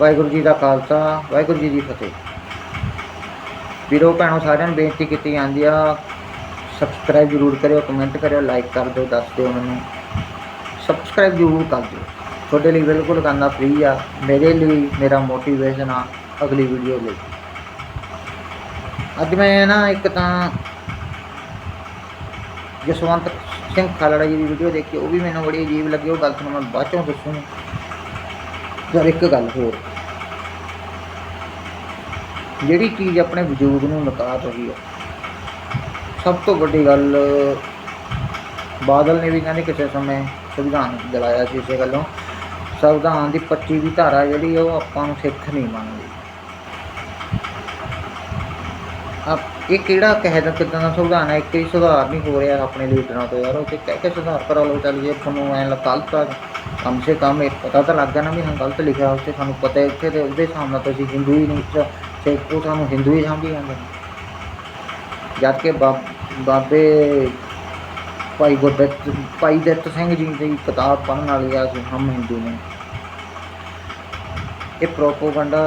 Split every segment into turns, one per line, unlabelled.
ਵਾਹਿਗੁਰੂ ਜੀ ਦਾ ਖਾਲਸਾ, ਵਾਹਿਗੁਰੂ ਜੀ ਦੀ ਫਤਿਹ। ਵੀਰੋ, ਭੈਣੋ, ਸਾਰਿਆਂ ਨੂੰ ਬੇਨਤੀ ਕੀਤੀ ਜਾਂਦੀ ਆ ਸਬਸਕ੍ਰਾਈਬ ਜ਼ਰੂਰ ਕਰਿਓ ਕਮੈਂਟ ਕਰਿਓ ਲਾਈਕ ਕਰ ਦਿਓ, ਦੱਸ ਦਿਓ ਮੈਨੂੰ। ਸਬਸਕ੍ਰਾਈਬ ਜ਼ਰੂਰ ਕਰ ਦਿਓ। ਤੁਹਾਡੇ ਲਈ ਬਿਲਕੁਲ ਕਰਨਾ ਫ੍ਰੀ ਆ। ਮੇਰੇ ਲਈ ਮੇਰਾ ਮੋਟੀਵੇਸ਼ਨ ਆ ਅਗਲੀ ਵੀਡੀਓ ਲਈ। ਅੱਜ ਮੈਂ ਨਾ ਇੱਕ ਤਾਂ ਜਸਵੰਤ ਸਿੰਘ ਖਾਲੜਾ ਜੀ ਦੀ ਵੀਡੀਓ ਦੇਖੀ, ਉਹ ਵੀ ਮੈਨੂੰ ਬੜੀ ਅਜੀਬ ਲੱਗੀ, ਉਹ ਗੱਲ ਤੁਹਾਨੂੰ ਮੈਂ ਬਾਅਦ ਚੋਂ ਦੱਸੂਗਾ। ਪਰ ਇੱਕ ਗੱਲ ਹੋਰ। ਜਿਹੜੀ ਚੀਜ਼ ਆਪਣੇ ਵਜੂਦ ਨੂੰ ਨਕਾਰ ਰਹੀ ਹੈ ਸਭ ਤੋਂ ਵੱਡੀ ਗੱਲ, ਬਾਦਲ ਨੇ ਵੀ ਕਹਿੰਦੇ ਕਿਸੇ ਸਮੇਂ ਸੰਵਿਧਾਨ ਦਿਲਾਇਆ ਸੀ ਇਸੇ ਗੱਲੋਂ। ਸੰਵਿਧਾਨ ਦੀ 25ਵੀਂ ਧਾਰਾ ਜਿਹੜੀ ਉਹ ਆਪਾਂ ਨੂੰ ਸਿੱਖ ਨਹੀਂ ਮੰਨਦੀ ਆਪ ਇਹ ਕਿਹੜਾ ਕਹਿ ਦਾ, ਕਿਦਾਂ ਦਾ ਸੰਵਿਧਾਨ ਹੈ? ਇੱਕ ਵੀ ਸੁਧਾਰ ਨਹੀਂ ਹੋ ਰਿਹਾ ਆਪਣੇ ਲੀਡਰਾਂ ਤੋਂ ਯਾਰ, ਉਹ ਤੇ ਕਹਿ ਕੇ ਸੁਧਾਰ ਕਰਾ ਲਓ, ਚੱਲ ਜੇ ਤੁਹਾਨੂੰ ਐਂ ਗਲਤ ਆ, ਕਮ ਸੇ ਕਮ ਇਹ ਪਤਾ ਤਾਂ ਲੱਗ ਗਿਆ ਨਾ ਵੀ ਹਾਂ ਗਲਤ ਲਿਖਿਆ ਉੱਥੇ, ਸਾਨੂੰ ਪਤਾ ਹੈ ਉੱਥੇ ਤੇ ਉਹਦੇ ਹਿਸਾਬ ਨਾਲ ਤਾਂ ਅਸੀਂ ਹਿੰਦੂ ਹੀ ਨਹੀਂ ਤੇ ਉਹ ਸਾਨੂੰ ਹਿੰਦੂ ਹੀ ਸਮਝੀ ਜਾਂਦੇ ਨੇ। ਜਦ ਕਿ ਬਾਬੇ ਭਾਈ ਗੁਰਦਿੱਤ, ਭਾਈ ਦਿੱਤ ਸਿੰਘ ਜੀ ਦੀ ਕਿਤਾਬ ਪੜ੍ਹਨ ਵਾਲੀ ਆ ਹਮ ਹਿੰਦੂ ਨੇ। ਇਹ ਪ੍ਰੋਪੋਗੰਡਾ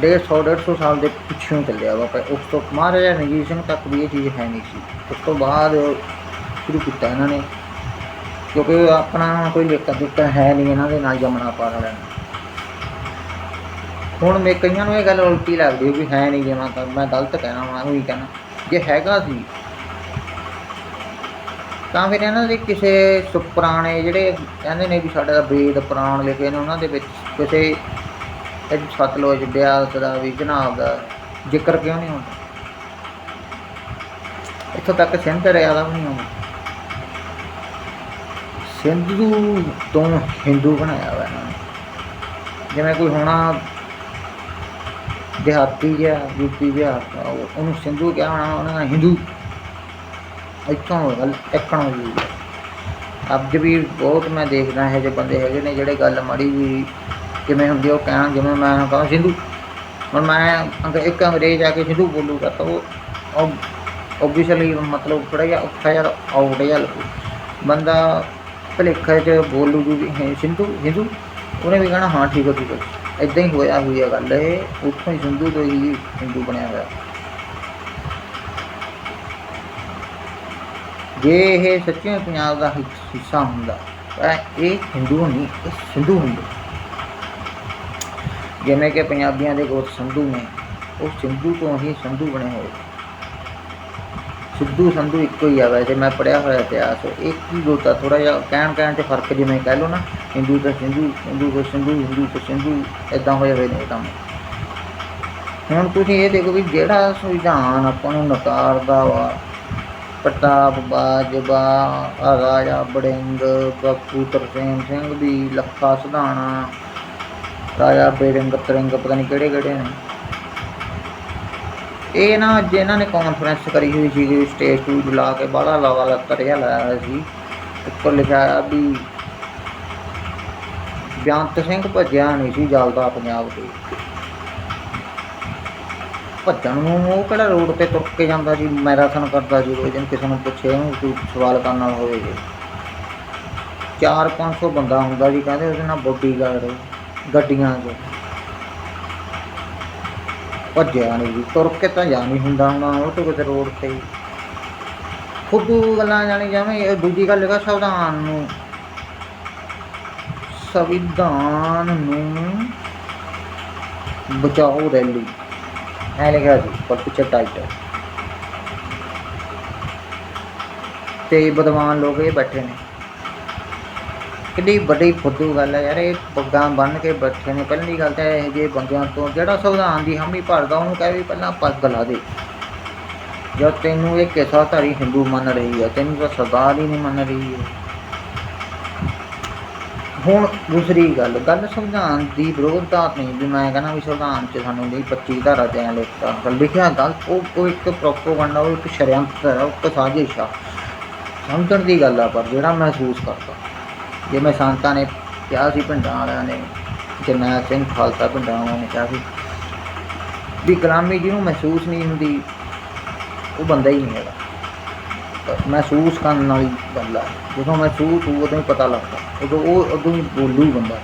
ਡੇਢ 150 150 ਸਾਲ ਦੇ ਪਿੱਛੋਂ ਚੱਲਿਆ ਵਾ, ਪਰ ਉਸ ਤੋਂ ਮਹਾਰਾਜਾ ਰਣਜੀਤ ਸਿੰਘ ਤੱਕ ਵੀ ਇਹ ਚੀਜ਼ ਹੈ ਨਹੀਂ ਸੀ। ਉਸ ਤੋਂ ਬਾਅਦ ਸ਼ੁਰੂ ਕੀਤਾ ਇਹਨਾਂ ਨੇ, ਕਿਉਂਕਿ ਆਪਣਾ ਕੋਈ ਲੇਖਾ ਜੁਕਾ ਹੈ ਨਹੀਂ ਇਹਨਾਂ ਦੇ ਨਾਲ ਜਮਣਾ ਪਾ ਲੈਣਾ। ਹੁਣ ਮੈਂ ਕਈਆਂ ਨੂੰ ਇਹ ਗੱਲ ਉਲਟੀ ਲੱਗਦੀ ਵੀ ਹੈ ਨਹੀਂ ਜਮਾ ਤਾਂ ਮੈਂ ਗਲਤ ਕਹਿਣਾ ਵਾ, ਉਹੀ ਕਹਿਣਾ। ਜੇ ਹੈਗਾ ਸੀ, ਤਾਂ ਫਿਰ ਇਹਨਾਂ ਦੇ ਕਿਸੇ ਸੁ- ਪੁਰਾਣੇ ਜਿਹੜੇ ਕਹਿੰਦੇ ਨੇ ਵੀ ਸਾਡੇ ਦਾ ਵੇਦ ਪੁਰਾਣ ਲਿਖੇ ਨੇ, ਉਹਨਾਂ ਦੇ ਵਿੱਚ ਕਿਸੇ ਇਹ ਸਤਲੁਜ ਬਿਆਸ ਦਾ ਵੀ, ਜਨਾਬ ਦਾ। ਜ਼ਿਕਰ ਕਿਉਂ ਨਹੀਂ ਹੁੰਦਾ? ਇੱਥੋਂ ਤੱਕ ਸਿੰਧ ਦਰਿਆ ਦਾ ਵੀ ਨਹੀਂ ਆਉਂਦਾ ਸਿੰਧੂ ਤੋਂ ਹਿੰਦੂ ਬਣਾਇਆ ਹੋਇਆ ਇਹਨਾਂ ਨੇ। ਜਿਵੇਂ ਕੋਈ ਹੋਣਾ ਦਿਹਾਤੀ ਜਿਹਾ ਯੂਪੀ ਬਿਹਾਰ ਉਹਨੂੰ ਸਿੰਧੂ ਕਿਹਾ ਹੋਣਾ, ਉਹਨਾਂ ਦਾ ਹਿੰਦੂ ਇੱਥੋਂ ਗੱਲ ਟੱਕਣ ਹੋਈ ਹੈ ਅੱਜ ਵੀ ਬਹੁਤ ਮੈਂ ਦੇਖਦਾ ਹੈ ਜੇ ਬੰਦੇ ਹੈਗੇ ਨੇ ਜਿਹੜੇ ਗੱਲ ਮਾੜੀ ਵੀ ਕਿਵੇਂ ਹੁੰਦੀ ਉਹ ਕਹਿਣ, ਜਿਵੇਂ ਮੈਂ ਕਹਾਂ ਸਿੰਧੂ। ਹੁਣ ਮੈਂ ਅੰਗ ਇੱਕ ਅੰਗਰੇਜ਼ ਆ ਕੇ ਸਿੰਧੂ ਬੋਲੂਗਾ ਤਾਂ ਉਹ ਓਬਵੀਅਸਲੀ ਮਤਲਬ ਥੋੜਾ ਜਿਹਾ ਔਖਾ ਜਿਹਾ ਆਊਟ ਜਿਹਾ ਲੱਗੂ। ਬੰਦਾ ਭਲੇਖੇ 'ਚ ਬੋਲੂਗੀ ਵੀ ਹੈ ਸਿੰਧੂ ਹਿੰਦੂ ਉਹਨੇ ਵੀ ਕਹਿਣਾ, ਹਾਂ, ਠੀਕ ਹੈ ਠੀਕ ਹੈ ਇਦਾਂ ਹੀ ਹੋਇਆ, ਹੋਈ ਹੈ ਗੱਲ। ਇਹ ਉੱਥੋਂ ਹੀ ਸਿੰਧੂ ਤੋਂ ਹੀ ਹਿੰਦੂ ਬਣਿਆ ਹੋਇਆ। ਜੇ ਇਹ ਸੱਚਿਆਂ ਪੰਜਾਬ ਦਾ ਹਿੱਸਾ ਹੁੰਦਾ, ਤਾਂ ਇਹ ਹਿੰਦੂ ਨਹੀਂ ਇਹ ਸਿੰਧੂ ਹੁੰਦੇ। ਜਿਵੇਂ ਕਿ ਪੰਜਾਬੀਆਂ ਦੇ ਗੋਤ ਸੰਧੂ ਨੇ, ਉਹ ਸਿੰਧੂ ਤੋਂ ਹੀ ਸੰਧੂ ਬਣੇ ਹੋਏ। ਸਿੱਧੂ ਸੰਧੂ ਇੱਕੋ ਹੀ ਆ ਵੈਸੇ, ਮੈਂ ਪੜਿਆ ਹੋਇਆ ਇਤਿਹਾਸ, ਇੱਕ ਹੀ ਗੋਤਾ ਥੋੜਾ ਜਿਹਾ ਕਹਿਣ ਕਹਿਣ 'ਚ ਫ਼ਰਕ ਜਿਵੇਂ ਕਹਿ ਲਓ ਨਾ, ਹਿੰਦੂ ਤੋਂ ਸਿੰਧੂ, ਹਿੰਦੂ ਤੋਂ ਸਿੰਧੂ, ਹਿੰਦੂ ਤੋਂ ਸਿੰਧੂ ਇਦਾਂ ਹੋਏ ਹੋਏ ਨੇ ਇਹ ਕੰਮ। ਹੁਣ ਤੁਸੀਂ ਇਹ ਦੇਖੋ ਵੀ ਜਿਹੜਾ ਸੰਵਿਧਾਨ ਆਪਾਂ ਨੂੰ ਨਕਾਰਦਾ ਵਾ, ਪ੍ਰਤਾਪ ਬਾਜਵਾ, ਰਾਜਾ ਬੜਿੰਗ, ਬਾਪੂ ਤਰਸੇਮ ਸਿੰਘ ਦੀ ਲੱਖਾ ਸਧਾਣਾ ਰਾਜਾ ਬੇਰੰਗ ਤਰਿੰਗ, ਪਤਾ ਨਹੀਂ ਕਿਹੜੇ ਕਿਹੜੇ ਨੇ। ਇਹ ਨਾ ਅੱਜ ਇਹਨਾਂ ਨੇ ਕਾਨਫਰੰਸ ਕਰੀ ਹੋਈ ਸੀ ਸਟੇਜ ਟੂ ਲਾ ਕੇ ਬਾਹਲਾ ਲਾਵਾ ਲੱਤਰਿਆ ਲਾਇਆ ਹੋਇਆ ਸੀ। ਉੱਪਰ ਲਿਖਿਆ ਆ ਵੀ ਬਿਆੰਤ ਸਿੰਘ ਭੱਜਿਆ ਨਹੀਂ ਸੀ ਜਲਦਾ ਪੰਜਾਬ ਦੇ ਭੱਜਣ ਨੂੰ ਉਹ ਕਿਹੜਾ ਰੋਡ ਤੇ ਤੁਰ ਕੇ ਜਾਂਦਾ ਸੀ, ਮੈਰਾਥਨ ਕਰਦਾ ਸੀ ਰੋਜ਼ ਦਿਨ ਕਿਸੇ ਨੂੰ ਪੁੱਛੇ ਉਹਨੂੰ ਕੋਈ ਸਵਾਲ ਕਰਨ ਨਾਲ ਹੋਵੇ। ਜੀ 4-500 ਬੰਦਾ ਹੁੰਦਾ ਜੀ ਕਹਿੰਦੇ ਉਹਦੇ ਨਾਲ ਬੋਡੀਗਾਰਡ ਗੱਡੀਆਂ ਦੇ। ਭੱਜਿਆ ਨਹੀਂ ਜੀ ਤੁਰ ਕੇ ਤਾਂ ਜਾ ਨਹੀਂ ਹੁੰਦਾ ਹੁਣ, ਉਹ ਤੋਂ ਕਿਤੇ ਰੋਡ ਤੇ ਹੀ। ਖੁੱਦੂ ਗੱਲਾਂ ਜਾਣੀ ਜਾਵੇਂ, ਇਹ ਦੂਜੀ ਗੱਲ ਹੈਗਾ ਸੰਵਿਧਾਨ ਨੂੰ। ਸੰਵਿਧਾਨ ਨੂੰ ਬਚਾਓ ਰੈਲੀ। ਐ ਲਿਖਿਆ ਜੀ ਪਰ ਪਿੱਛੇ ਟਾਈਟਲ ਤੇ ਵਿਦਵਾਨ ਲੋਕ ਇਹ ਬੈਠੇ ਨੇ। ਕਿੰਨੀ ਵੱਡੀ ਫੁੱਦੂ ਗੱਲ ਹੈ ਯਾਰ, ਇਹ ਪੱਗਾਂ ਬੰਨ ਕੇ ਬੈਠੇ ਨੇ। ਪਹਿਲੀ ਗੱਲ ਤਾਂ ਇਹ ਜੇ ਬੰਦਿਆਂ ਤੋਂ ਜਿਹੜਾ ਸੰਵਿਧਾਨ ਦੀ ਹਾਮੀ ਭਰਦਾ, ਉਹਨੂੰ ਕਹੇ ਵੀ ਪਹਿਲਾਂ ਪੱਗ ਲਾ ਦੇ। ਜਦ ਤੈਨੂੰ ਇਹ ਕਿਸਾ ਧਾਰੀ ਹਿੰਦੂ ਮੰਨ ਰਹੀ ਹੈ, ਤੈਨੂੰ ਤਾਂ ਸਰਦਾਰ ਹੀ ਨਹੀਂ ਮੰਨ ਰਹੀ ਹੈ। ਹੁਣ ਦੂਸਰੀ ਗੱਲ ਗੱਲ ਸੰਵਿਧਾਨ ਦੀ ਵਿਰੋਧਤਾ ਨਹੀਂ, ਵੀ ਮੈਂ ਕਹਿੰਦਾ ਵੀ ਸੰਵਿਧਾਨ 'ਚ ਸਾਨੂੰ ਨਹੀਂ 25 ਧਾਰਾ ਤੇ ਲਿਖਤਾ ਗੱਲ ਲਿਖਿਆ ਗਲਤ ਉਹ ਉਹ ਇੱਕ ਪ੍ਰੋਪੋਗੰਡਾ ਉਹ ਇੱਕ ਸ਼ਰਿਆੰਤਰ ਹੈ, ਉਹ ਇੱਕ ਸਾਜ਼ਿਸ਼ ਆ। ਸਮਝਣ ਦੀ ਗੱਲ ਆ, ਪਰ ਜਿਹੜਾ ਮਹਿਸੂਸ ਕਰਦਾ। ਜਿਵੇਂ ਸੰਤਾਂ ਨੇ ਕਿਹਾ ਸੀ ਪਿੰਡਾਂ ਵਾਲਿਆਂ ਨੇ ਜਰਨੈਲ ਸਿੰਘ ਖਾਲਸਾ ਪਿੰਡਾਂ ਵਾਲਿਆਂ ਨੇ ਕਿਹਾ ਸੀ, ਵੀ ਗੁਲਾਮੀ ਜਿਹਨੂੰ ਮਹਿਸੂਸ ਨਹੀਂ ਹੁੰਦੀ, ਉਹ ਬੰਦਾ ਹੀ ਨਹੀਂ ਹੈਗਾ। ਮਹਿਸੂਸ ਕਰਨ ਵਾਲੀ ਗੱਲ ਆ ਜਦੋਂ ਮਹਿਸੂਸ ਹੋਊ ਉਦੋਂ ਹੀ ਪਤਾ ਲੱਗਦਾ, ਉਦੋਂ ਉਹ ਉਦੋਂ ਹੀ ਬੋਲੂ ਬੰਦਾ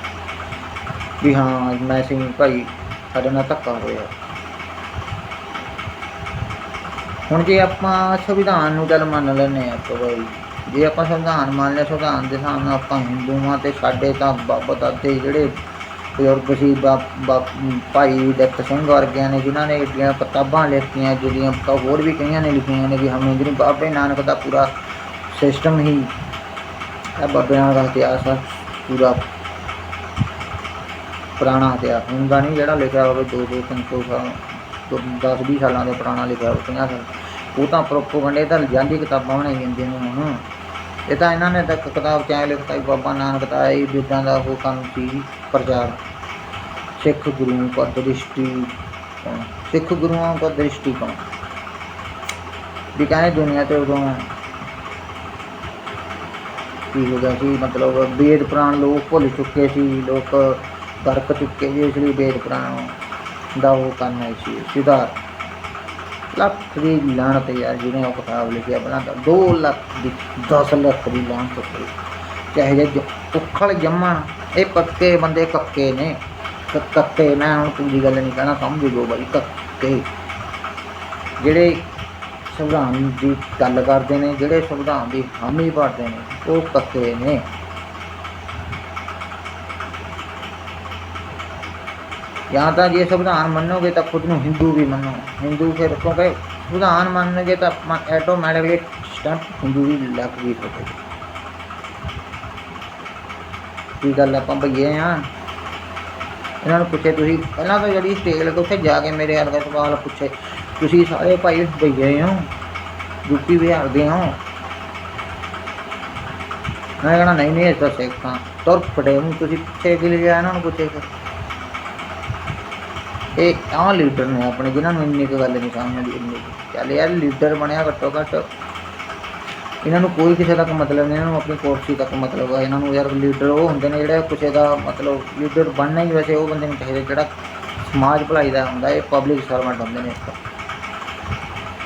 ਵੀ ਹਾਂ, ਮੈਂ ਸਿੰਘ ਭਾਈ, ਸਾਡੇ ਨਾਲ ਧੱਕਾ ਹੋਇਆ। ਹੁਣ ਜੇ ਆਪਾਂ ਸੰਵਿਧਾਨ ਨੂੰ ਗੱਲ ਮੰਨ ਲੈਂਦੇ ਆ ਤਾਂ ਭਾਈ ਜੇ ਆਪਾਂ ਸੰਵਿਧਾਨ ਮੰਨ ਲਿਆ, ਸੰਵਿਧਾਨ ਦੇ ਹਿਸਾਬ ਨਾਲ ਆਪਾਂ ਹਿੰਦੂਆਂ ਤੇ ਸਾਡੇ ਤਾਂ ਬਾਬਾ ਦਾਦੇ ਜਿਹੜੇ ਬਜ਼ੁਰਗ ਸੀ, ਬਾ- ਭਾਈ ਦत्त ਸਿੰਘ ਵਰਗਿਆਂ ਨੇ, ਜਿਨ੍ਹਾਂ ਨੇ ਜਿਹੜੀਆਂ ਕਿਤਾਬਾਂ ਲਿਖਤੀਆਂ ਜਿਹੜੀਆਂ ਹੋਰ ਵੀ ਕਈਆਂ ਨੇ ਲਿਖੀਆਂ ਨੇ ਵੀ ਹਮੇ ਜਿਹੜੀ ਬਾਬੇ ਨਾਨਕ ਦਾ ਪੂਰਾ ਸਿਸਟਮ ਹੀ ਇਹ ਬਾਬੇ ਨਾਨਕ ਦਾ ਇਤਿਹਾਸ ਹੈ ਪੂਰਾ ਪੁਰਾਣਾ ਇਤਿਹਾਸ। ਹੁੰਦਾ ਨਹੀਂ ਜਿਹੜਾ ਲਿਖਿਆ ਹੋਵੇ ਦੋ ਦੋ ਤਿੰਨ ਸੌ ਸਾਲ ਤੋਂ 10 20 ਸਾਲਾਂ ਦਾ ਪੁਰਾਣਾ ਲਿਖਿਆ ਹੋਵੇ 50 ਸਾਲ। ਉਹ ਤਾਂ ਪ੍ਰੋਪੋਗੰਡੇ ਤਾਂ ਜਾਂਦੀ ਕਿਤਾਬਾਂ ਬਣਾਈ ਜਾਂਦੀਆਂ ਨੇ ਹੁਣ। ਇਹ ਤਾਂ ਇਹਨਾਂ ਨੇ ਤਾਂ ਕਿਤਾਬ ਕਿਆ ਲਿਖਤਾ ਬਾਬਾ ਨਾਨਕ ਦਾ ਇਹ ਜਿੱਦਾਂ ਦਾ ਉਹ ਕੰਮ ਸੀ ਪ੍ਰਚਾਰ। ਸਿੱਖ ਗੁਰੂਆਂ ਕਾ ਦ੍ਰਿਸ਼ਟੀ ਕੌਣ? ਸਿੱਖ ਗੁਰੂਆਂ ਕਾ ਦ੍ਰਿਸ਼ਟੀ ਕੌਣ? ਵੀ ਕਹਿੰਦੇ ਦੁਨੀਆ ਤੇ ਉਦੋਂ ਕੀ ਹੋ ਗਿਆ ਸੀ? ਮਤਲਬ ਵੇਦ ਪੁਰਾਣ ਲੋਕ ਭੁੱਲ ਚੁੱਕੇ ਸੀ, ਲੋਕ ਗਰਕ ਚੁੱਕੇ ਸੀ, ਇਸ ਲਈ ਵੇਦ ਪੁਰਾਣ ਦਾ ਉਹ ਕਰਨਾ ਸੀ ਸੁਧਾਰ। ਲੱਖ ਦੀ ਲਾਣਤ ਯਾਰ, ਜਿਹਨੇ ਉਹ ਕਿਤਾਬ ਲਿਖਿਆ ਬਣਾਤਾ 2 ਲੱਖ ਦੀ 10 ਲੱਖ ਦੀ ਲਾਣਤ ਹੋਈ ਚਾਹੇ ਜੇ ਉਖਲ ਜੰਮਣ, ਇਹ ਪੱਕੇ ਬੰਦੇ ਕੱਕੇ ਨੇ। ਕ- ਕੱਕੇ, ਮੈਂ ਹੁਣ ਪੂਰੀ ਗੱਲ ਨਹੀਂ ਕਹਿਣਾ, ਸਮਝ ਲਓ ਬਾਈ, ਕੱਕੇ। ਜਿਹੜੇ ਸੰਵਿਧਾਨ ਦੀ ਗੱਲ ਕਰਦੇ ਨੇ, ਜਿਹੜੇ ਸੰਵਿਧਾਨ ਦੀ ਹਾਮੀ ਭਰਦੇ ਨੇ, ਉਹ ਕੱਕੇ ਨੇ। ਜਾਂ ਤਾਂ ਜੇ ਸੰਵਿਧਾਨ ਮੰਨੋਗੇ ਤਾਂ ਖੁਦ ਨੂੰ ਹਿੰਦੂ ਵੀ ਮੰਨੋ। ਹਿੰਦੂ ਫਿਰ ਕਿਉਂਕਿ ਸੰਵਿਧਾਨ ਮੰਨੋਗੇ ਤਾਂ ਆਟੋਮੈਟਿਕਲੀ ਸਟੈਂਪ ਹਿੰਦੂ ਵੀ ਲੱਗ ਗਈ ਤੁਹਾਡੇ ਕੀ ਗੱਲ ਆਪਾਂ ਭਈਏ ਆ? ਇਹਨਾਂ ਨੂੰ ਪੁੱਛੇ ਤੁਸੀਂ। ਪਹਿਲਾਂ ਤਾਂ ਜਿਹੜੀ ਸਟੇਜ ਲੱਗੇ ਉੱਥੇ ਜਾ ਕੇ ਮੇਰੇ ਵਰਗਾ ਸਵਾਲ ਪੁੱਛੇ। ਤੁਸੀਂ ਸਾਰੇ ਭਾਈ ਭਈਏ ਹੋ? ਯੂਪੀ ਬਿਹਾਰ ਦੇ ਹੋ? ਮੈਂ ਕਹਣਾ ਨਹੀਂ ਨਹੀਂ, ਇਹ ਤਾਂ ਸਿੱਖਾਂ ਤੁਰ ਫੜੇ ਨੂੰ ਤੁਸੀਂ ਪਿੱਛੇ ਕਿ ਲਿਆ ਇਹਨਾਂ ਨੂੰ ਪੁੱਛੇ ਇਹ ਆਹ ਲੀਡਰ ਨੇ ਆਪਣੇ, ਜਿਨ੍ਹਾਂ ਨੂੰ ਇੰਨੀ ਕੁ ਗੱਲ ਨਹੀਂ ਸਮਝ ਆਉਂਦੀ। ਇੰਨੀ ਚੱਲ ਯਾਰ, ਲੀਡਰ ਬਣਿਆ ਘੱਟੋ ਘੱਟ। ਇਹਨਾਂ ਨੂੰ ਕੋਈ ਕਿਸੇ ਤੱਕ ਮਤਲਬ ਨਹੀਂ, ਇਹਨਾਂ ਨੂੰ ਆਪਣੀ ਕੁਰਸੀ ਤੱਕ ਮਤਲਬ ਆ। ਇਹਨਾਂ ਨੂੰ ਯਾਰ ਲੀਡਰ ਉਹ ਹੁੰਦੇ ਨੇ ਜਿਹੜੇ ਕਿਸੇ ਦਾ ਮਤਲਬ ਲੀਡਰ ਬਣਨਾ ਹੀ ਵੈਸੇ ਉਹ ਬੰਦੇ ਨੂੰ ਚਾਹੀਦਾ, ਜਿਹੜਾ ਸਮਾਜ ਭਲਾਈ ਦਾ ਹੁੰਦਾ, ਇਹ ਪਬਲਿਕ ਸਰਵੈਂਟ ਹੁੰਦੇ ਨੇ। ਇੱਕ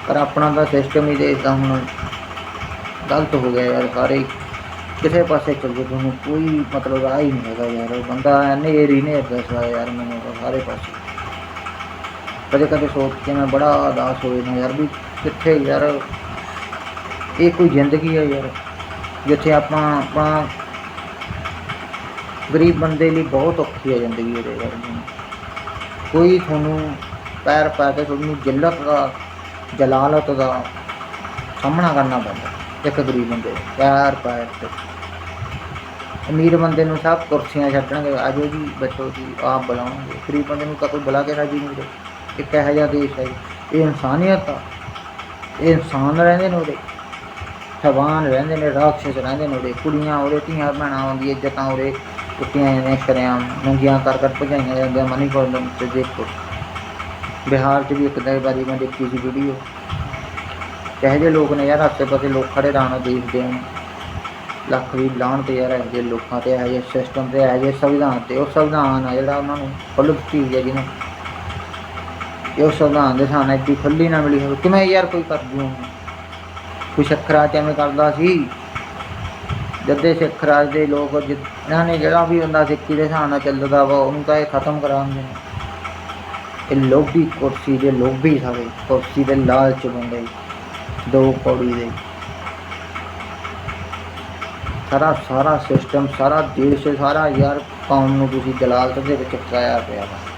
ਪਰ ਆਪਣਾ ਤਾਂ ਸਿਸਟਮ ਹੀ ਦੇ ਇਦਾਂ ਹੁਣ ਗਲਤ ਹੋ ਗਿਆ ਯਾਰ ਸਾਰੇ। ਕਿਸੇ ਪਾਸੇ ਚੱਲ ਗਏ ਤੁਹਾਨੂੰ ਕੋਈ ਮਤਲਬ ਰਾਹ ਹੀ ਨਹੀਂ ਹੈਗਾ ਯਾਰ। ਬੰਦਾ ਨੇਰ ਹੀ ਨੇਰ ਦੱਸਦਾ ਯਾਰ ਮੈਨੂੰ ਸਾਰੇ ਪਾਸੇ। ਕਦੇ ਕਦੇ ਸੋਚ ਕੇ ਮੈਂ ਬੜਾ ਉਦਾਸ ਹੋ ਜਾਂਦਾ ਯਾਰ ਵੀ ਕਿੱਥੇ ਯਾਰ ਇਹ ਕੋਈ ਜ਼ਿੰਦਗੀ ਹੈ ਯਾਰ, ਜਿੱਥੇ ਆਪਾਂ ਆਪਣਾ ਗਰੀਬ ਬੰਦੇ ਲਈ ਬਹੁਤ ਔਖੀ ਹੈ ਜ਼ਿੰਦਗੀ ਇਹਦੇ ਯਾਰ ਕੋਈ ਤੁਹਾਨੂੰ ਪੈਰ ਪਾ ਕੇ ਤੁਹਾਨੂੰ ਜਿੱਲਤ ਦਾ, ਜਲਾਲਤ ਦਾ ਸਾਹਮਣਾ ਕਰਨਾ ਪੈਂਦਾ ਇੱਕ ਗਰੀਬ ਬੰਦੇ ਪੈਰ ਪੈਰ ਤੇ ਅਮੀਰ ਬੰਦੇ ਨੂੰ ਸਭ ਕੁਰਸੀਆਂ ਛੱਡਣਗੇ ਆਜੋ ਜੀ, ਬੈਠੋ ਜੀ, ਆਪ ਬੁਲਾਉਣਗੇ ਗਰੀਬ ਬੰਦੇ ਨੂੰ ਤਾਂ ਕੋਈ ਬੁਲਾ ਕੇ ਰਾਜੀ ਨਹੀਂ ਰਹੇ ਇੱਕ ਇਹੋ ਜਿਹਾ ਦੇਸ਼ ਹੈ ਜੀ। ਇਹ ਇਨਸਾਨੀਅਤ ਆ। ਇਹ ਇਨਸਾਨ ਰਹਿੰਦੇ ਨੇ ਉਹਦੇ। ਹੈਵਾਨ ਰਹਿੰਦੇ ਨੇ ਰਾਖਸ਼ ਰਹਿੰਦੇ ਨੇ ਉਹਦੇ। ਕੁੜੀਆਂ, ਉਹਦੇ ਧੀਆਂ, ਭੈਣਾਂ ਆਉਂਦੀ ਇੱਜ਼ਤਾਂ ਉਹਦੇ। ਕੁੱਟੀਆਂ ਜਾਂਦੀਆਂ ਸ਼ਰਿਆਮ ਨੰਗੀਆਂ ਕਰ ਕਰ ਭਜਾਈਆਂ ਜਾਂਦੀਆਂ। ਮਨੀ ਕੋਲ ਤੇ ਦੇਖੋ। ਬਿਹਾਰ 'ਚ ਵੀ ਇੱਕ ਦੋ ਵਾਰੀ ਮੈਂ ਦੇਖੀ ਸੀ ਵੀਡੀਓ ਕਹੇ ਜਿਹੇ ਲੋਕ ਨੇ ਯਾਰ ਆਸੇ ਪਾਸੇ ਲੋਕ ਖੜੇ ਰਾਣਾ ਦੇਖਦੇ ਹਨ ਲੱਖ ਦੀ ਲਾਹਣ ਤੇ ਯਾਰ ਇਹੋ ਲੋਕਾਂ ਤੇ, ਇਹੋ ਜਿਹੇ ਸਿਸਟਮ ਤੇ, ਇਹੋ ਜਿਹੇ ਸੰਵਿਧਾਨ ਤੇ। ਉਹ ਸੰਵਿਧਾਨ ਆ ਜਿਹੜਾ ਉਹਨਾਂ ਨੂੰ ਫੁੱਲ ਚੀਜ਼ ਹੈ ਜਿਹਨੂੰ। ਇਹ ਉਸ ਸੰਵਿਧਾਨ ਦੇ ਸਾਹਮਣੇ ਦੀ ਖੁੱਲੀ ਨਾ ਮਿਲੀ ਹੋਵੇ। ਕਿਵੇਂ ਯਾਰ ਕੋਈ ਕਰ ਜੂ ਕੋਈ ਸਿੱਖ ਰਾਜ ਐਵੇਂ ਕਰਦਾ ਸੀ? ਜਦੇ ਸਿੱਖ ਰਾਜ ਦੇ ਲੋਕ ਜਿਨ੍ਹਾਂ ਨੇ ਜਿਹੜਾ ਵੀ ਹੁੰਦਾ ਸਿੱਖੀ ਦੇ ਹਿਸਾਬ ਨਾਲ ਚੱਲਦਾ ਵਾ, ਉਹਨੂੰ ਤਾਂ ਇਹ ਖਤਮ ਕਰਾਉਂਦੇ ਨੇ। ਇਹ ਲੋਭੀ ਕੁਰਸੀ ਦੇ ਲੋਭੀ ਸਾਰੇ, ਕੁਰਸੀ ਦੇ ਲਾਲਚ ਬੰਦੇ, ਦੋ ਕੌੜੀ ਦੇ। ਸਾਰਾ ਸਾਰਾ ਸਿਸਟਮ ਸਾਰਾ ਦੇਸ਼, ਸਾਰਾ ਯਾਰ ਕੌਮ ਨੂੰ ਤੁਸੀਂ ਜਲਾਲਤ ਦੇ ਵਿੱਚ ਫਸਾਇਆ ਪਿਆ ਵਾ।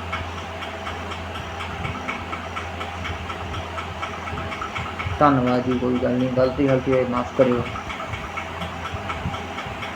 ਧੰਨਵਾਦ ਜੀ ਕੋਈ ਗੱਲ ਨਹੀਂ ਗਲਤੀ ਹਲਤੀ ਹੋਈ ਮਾਫ ਕਰਿਓ।